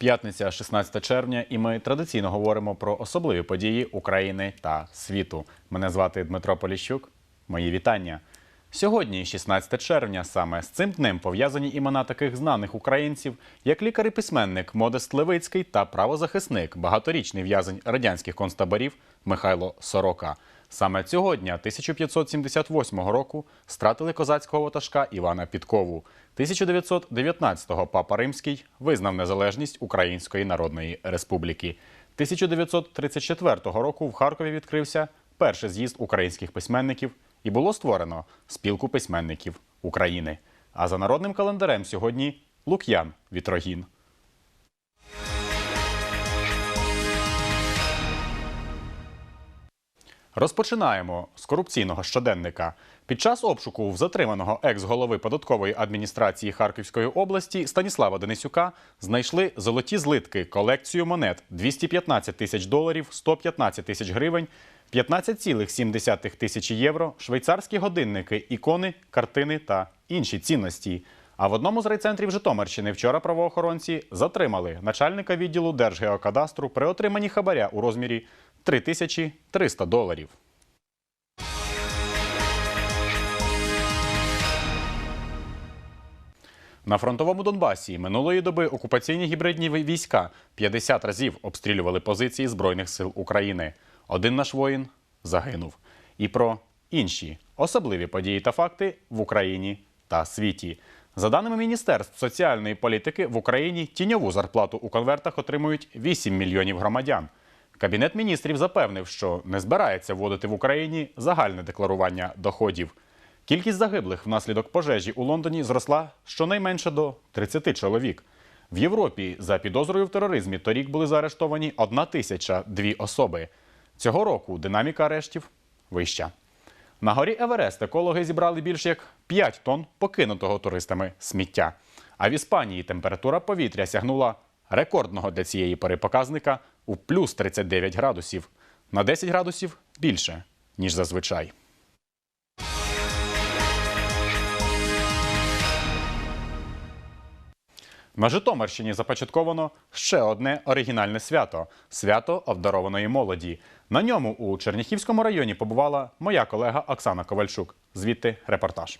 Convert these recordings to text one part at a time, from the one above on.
П'ятниця, 16 червня, і ми традиційно говоримо про особливі події України та світу. Мене звати Дмитро Поліщук. Мої вітання. Сьогодні, 16 червня, саме з цим днем пов'язані імена таких знаних українців, як лікар і письменник Модест Левицький та правозахисник, багаторічний в'язень радянських концтаборів Михайло Сорока. Саме цього дня, 1578 року, стратили козацького ватажка Івана Підкову. 1919-го Папа Римський визнав незалежність Української Народної Республіки. 1934 року в Харкові відкрився перший з'їзд українських письменників і було створено спілку письменників України. А за народним календарем сьогодні Лук'ян Вітрогін. Розпочинаємо з корупційного щоденника. Під час обшуку в затриманого екс-голови податкової адміністрації Харківської області Станіслава Денисюка знайшли золоті злитки, колекцію монет 215 тисяч доларів, 115 тисяч гривень, 15,7 тисячі євро, швейцарські годинники, ікони, картини та інші цінності. А в одному з райцентрів Житомирщини вчора правоохоронці затримали начальника відділу Держгеокадастру при отриманні хабаря у розмірі 3300 доларів. На фронтовому Донбасі минулої доби окупаційні гібридні війська 50 разів обстрілювали позиції Збройних сил України. Один наш воїн загинув. І про інші особливі події та факти в Україні та світі. За даними Міністерств соціальної політики, в Україні тіньову зарплату у конвертах отримують 8 мільйонів громадян. Кабінет міністрів запевнив, що не збирається вводити в Україні загальне декларування доходів. Кількість загиблих внаслідок пожежі у Лондоні зросла щонайменше до 30 чоловік. В Європі за підозрою в тероризмі торік були заарештовані 1 тисяча дві особи. Цього року динаміка арештів вища. На горі Еверест екологи зібрали більше як 5 тонн покинутого туристами сміття. А в Іспанії температура повітря сягнула рекордного для цієї пори показника у плюс 39 градусів. На 10 градусів більше, ніж зазвичай. На Житомирщині започатковано ще одне оригінальне свято свято обдарованої молоді. На ньому у Черніхівському районі побувала моя колега Оксана Ковальчук. Звідти репортаж.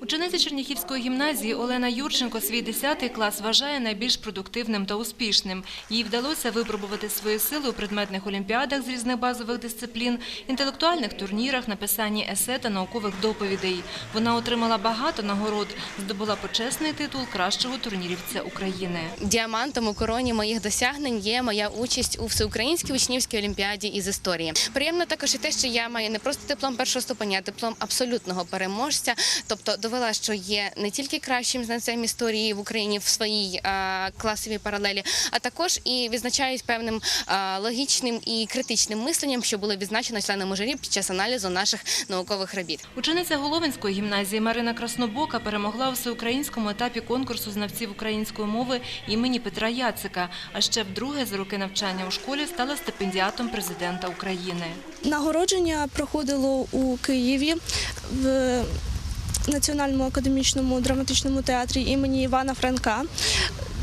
Учениця Черніхівської гімназії Олена Юрченко свій 10 клас вважає найбільш продуктивним та успішним. Їй вдалося випробувати свої сили у предметних олімпіадах з різних базових дисциплін, інтелектуальних турнірах, написанні есе та наукових доповідей. Вона отримала багато нагород, здобула почесний титул кращого турнірівця України. Діамантом у короні моїх досягнень є моя участь у всеукраїнській учнівській олімпіаді із історії. Приємно також і те, що я маю не просто диплом першого ступеня, а диплом абсолютного переможця. Тобто довела, що є не тільки кращим знавцем історії в Україні в своїй класовій паралелі, а також і відзначаюсь певним логічним і критичним мисленням, що було відзначено членами журі під час аналізу наших наукових робіт. Учениця Головинської гімназії Марина Краснобока перемогла у всеукраїнському етапі конкурсу знавців української мови імені Петра Яцика. А ще вдруге за роки навчання у школі стала стипендіатом президента України. Нагородження проходило у Києві в Національному академічному драматичному театрі імені Івана Франка.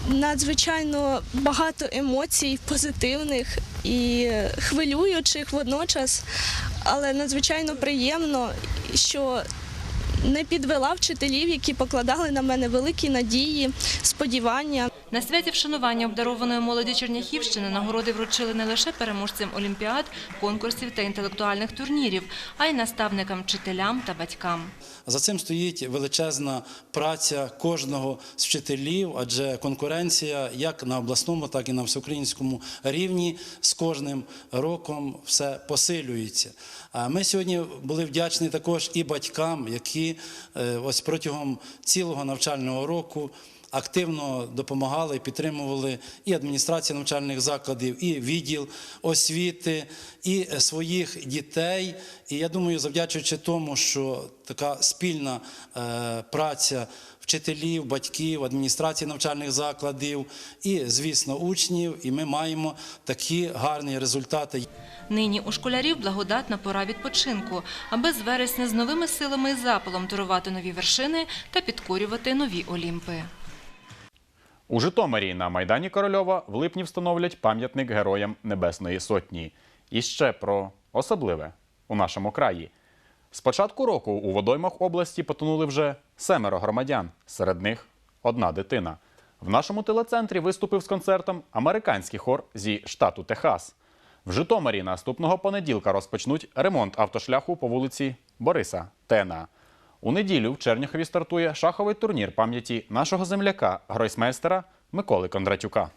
Надзвичайно багато емоцій позитивних і хвилюючих водночас, але надзвичайно приємно, що не підвела вчителів, які покладали на мене великі надії, сподівання. На святі вшанування обдарованої молоді Черняхівщини нагороди вручили не лише переможцям олімпіад, конкурсів та інтелектуальних турнірів, а й наставникам, вчителям та батькам. За цим стоїть величезна праця кожного з вчителів, адже конкуренція як на обласному, так і на всеукраїнському рівні з кожним роком все посилюється. Ми сьогодні були вдячні також і батькам, які ось протягом цілого навчального року. Активно допомагали підтримували і адміністрація навчальних закладів, і відділ освіти, і своїх дітей. І я думаю, завдячуючи тому, що така спільна е, праця вчителів, батьків, адміністрації навчальних закладів і, звісно, учнів, і ми маємо такі гарні результати. Нині у школярів благодатна пора відпочинку, аби з вересня з новими силами і запалом турувати нові вершини та підкорювати нові олімпи. У Житомирі на Майдані Корольова в липні встановлять пам'ятник героям Небесної Сотні. І ще про особливе у нашому краї. З початку року у водоймах області потонули вже семеро громадян, серед них одна дитина. В нашому телецентрі виступив з концертом американський хор зі штату Техас. В Житомирі наступного понеділка розпочнуть ремонт автошляху по вулиці Бориса Тена. У неділю в Черняхові стартує шаховий турнір пам'яті нашого земляка, гройсмейстера Миколи Кондратюка.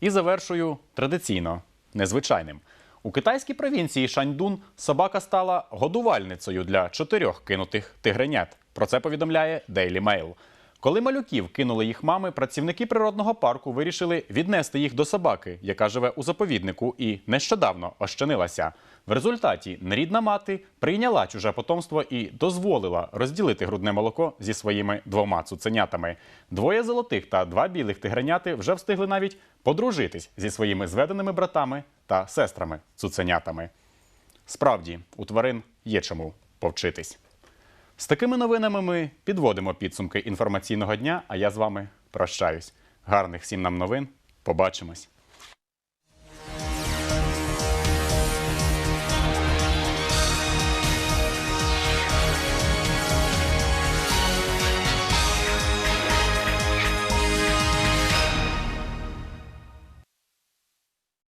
І завершую традиційно незвичайним. У китайській провінції Шаньдун собака стала годувальницею для чотирьох кинутих тигренят. Про це повідомляє Daily Mail. Коли малюків кинули їх мами, працівники природного парку вирішили віднести їх до собаки, яка живе у заповіднику і нещодавно ощенилася. В результаті нерідна мати прийняла чуже потомство і дозволила розділити грудне молоко зі своїми двома цуценятами. Двоє золотих та два білих тигреняти вже встигли навіть подружитись зі своїми зведеними братами та сестрами цуценятами. Справді, у тварин є чому повчитись. З такими новинами ми підводимо підсумки інформаційного дня, а я з вами прощаюсь. Гарних всім нам новин. Побачимось.